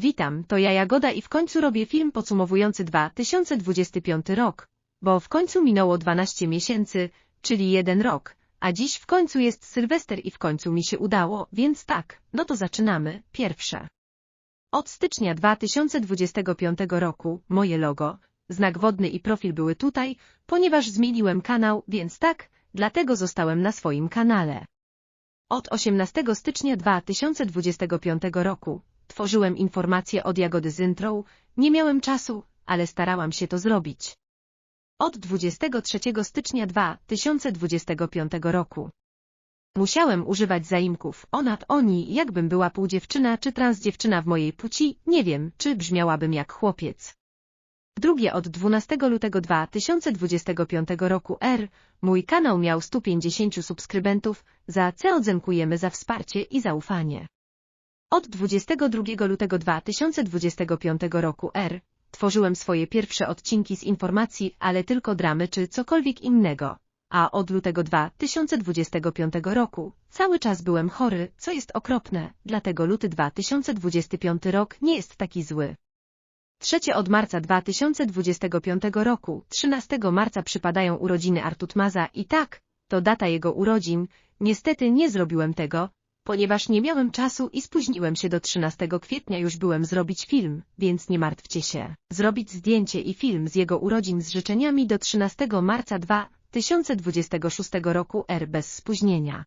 Witam, to ja Jagoda i w końcu robię film podsumowujący 2025 rok, bo w końcu minęło 12 miesięcy, czyli jeden rok, a dziś w końcu jest Sylwester i w końcu mi się udało, więc tak, no to zaczynamy. Pierwsze. Od stycznia 2025 roku moje logo, znak wodny i profil były tutaj, ponieważ zmieniłem kanał, więc tak, dlatego zostałem na swoim kanale. Od 18 stycznia 2025 roku tworzyłem informacje od Jagody z intro, nie miałem czasu, ale starałam się to zrobić. Od 23 stycznia 2025 roku Musiałem używać zaimków onat oni, jakbym była półdziewczyna czy transdziewczyna w mojej płci, nie wiem, czy brzmiałabym jak chłopiec. Drugie od 12 lutego 2025 roku R. Mój kanał miał 150 subskrybentów, za co odzenkujemy za wsparcie i zaufanie. Od 22 lutego 2025 roku R. Tworzyłem swoje pierwsze odcinki z informacji, ale tylko dramy czy cokolwiek innego. A od lutego 2025 roku cały czas byłem chory, co jest okropne, dlatego luty 2025 rok nie jest taki zły. Trzecie od marca 2025 roku, 13 marca przypadają urodziny Artutmaza i tak, to data jego urodzin, niestety nie zrobiłem tego, ponieważ nie miałem czasu i spóźniłem się do 13 kwietnia już byłem zrobić film, więc nie martwcie się. Zrobić zdjęcie i film z jego urodzin z życzeniami do 13 marca 2026 roku R bez spóźnienia.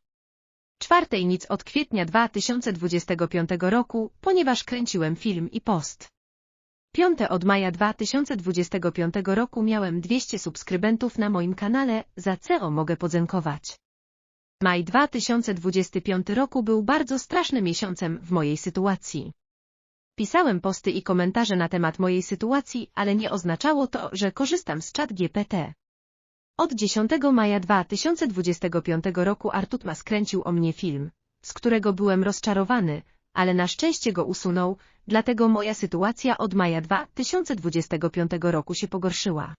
Czwartej nic od kwietnia 2025 roku, ponieważ kręciłem film i post. Piąte od maja 2025 roku miałem 200 subskrybentów na moim kanale, za co mogę podziękować. Maj 2025 roku był bardzo strasznym miesiącem w mojej sytuacji. Pisałem posty i komentarze na temat mojej sytuacji, ale nie oznaczało to, że korzystam z chat GPT. Od 10 maja 2025 roku Artutma skręcił o mnie film, z którego byłem rozczarowany, ale na szczęście go usunął, dlatego moja sytuacja od maja 2025 roku się pogorszyła.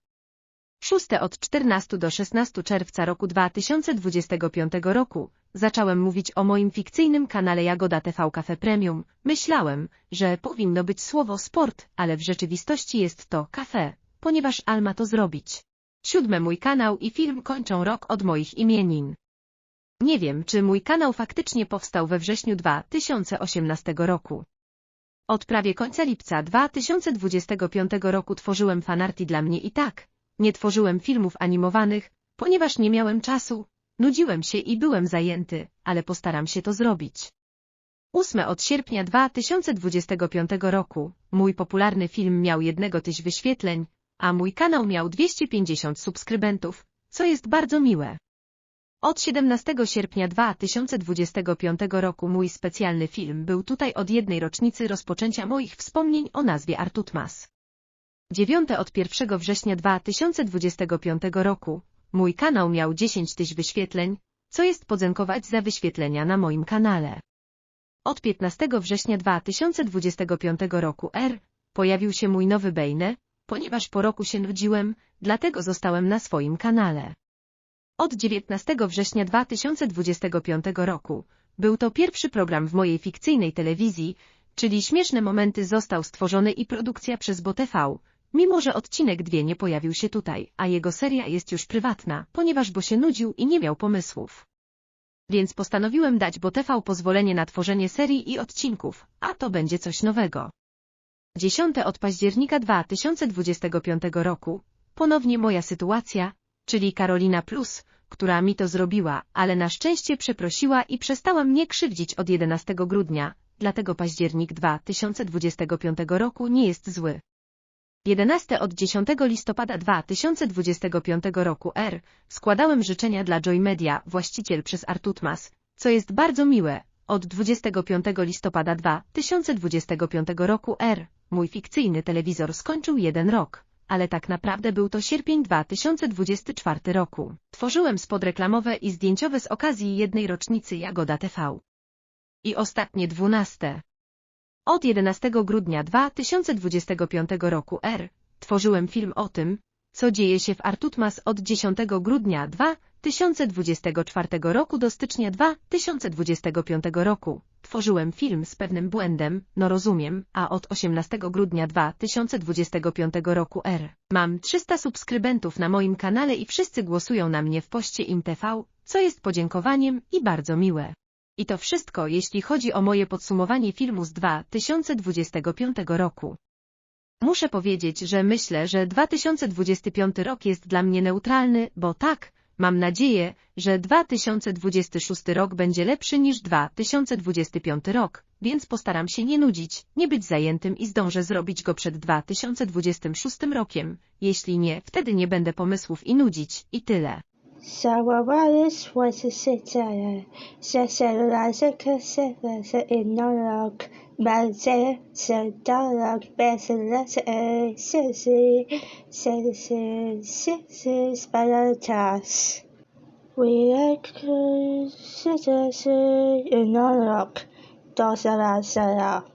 Szóste od 14 do 16 czerwca roku 2025 roku zacząłem mówić o moim fikcyjnym kanale Jagoda TV Cafe Premium. Myślałem, że powinno być słowo sport, ale w rzeczywistości jest to kafe, ponieważ Alma to zrobić. Siódme mój kanał i film kończą rok od moich imienin. Nie wiem, czy mój kanał faktycznie powstał we wrześniu 2018 roku. Od prawie końca lipca 2025 roku tworzyłem fanarty dla mnie i tak, nie tworzyłem filmów animowanych, ponieważ nie miałem czasu, nudziłem się i byłem zajęty, ale postaram się to zrobić. 8 od sierpnia 2025 roku, mój popularny film miał jednego tyś wyświetleń, a mój kanał miał 250 subskrybentów, co jest bardzo miłe. Od 17 sierpnia 2025 roku mój specjalny film był tutaj od jednej rocznicy rozpoczęcia moich wspomnień o nazwie Artutmas. 9 od 1 września 2025 roku mój kanał miał 10 tyś wyświetleń, co jest podziękować za wyświetlenia na moim kanale. Od 15 września 2025 roku R pojawił się mój nowy Bejne, ponieważ po roku się nudziłem, dlatego zostałem na swoim kanale. Od 19 września 2025 roku był to pierwszy program w mojej fikcyjnej telewizji, czyli Śmieszne Momenty został stworzony i produkcja przez BoTV, mimo że odcinek dwie nie pojawił się tutaj, a jego seria jest już prywatna, ponieważ Bo się nudził i nie miał pomysłów. Więc postanowiłem dać BoTV pozwolenie na tworzenie serii i odcinków, a to będzie coś nowego. 10 od października 2025 roku, ponownie moja sytuacja, czyli Karolina Plus, która mi to zrobiła, ale na szczęście przeprosiła i przestała mnie krzywdzić od 11 grudnia, dlatego październik 2025 roku nie jest zły. 11 od 10 listopada 2025 roku R. Składałem życzenia dla Joy Media, właściciel przez Artutmas, co jest bardzo miłe. Od 25 listopada 2025 roku R. Mój fikcyjny telewizor skończył jeden rok ale tak naprawdę był to sierpień 2024 roku. Tworzyłem spod reklamowe i zdjęciowe z okazji jednej rocznicy Jagoda TV. I ostatnie dwunaste. Od 11 grudnia 2025 roku R. Tworzyłem film o tym, co dzieje się w Artutmas od 10 grudnia 2024 roku do stycznia 2025 roku. Tworzyłem film z pewnym błędem, no rozumiem, a od 18 grudnia 2025 roku R. Mam 300 subskrybentów na moim kanale i wszyscy głosują na mnie w poście IMTV, co jest podziękowaniem i bardzo miłe. I to wszystko, jeśli chodzi o moje podsumowanie filmu z 2025 roku. Muszę powiedzieć, że myślę, że 2025 rok jest dla mnie neutralny, bo tak, mam nadzieję, że 2026 rok będzie lepszy niż 2025 rok, więc postaram się nie nudzić, nie być zajętym i zdążę zrobić go przed 2026 rokiem. Jeśli nie, wtedy nie będę pomysłów i nudzić, i tyle. Saravaris was a sitar, sesaralazaka sirasa ignorok balse sardarok basilasa sirsi sirsi sirsi sparatas. We like sirsi ignorok dosalasara.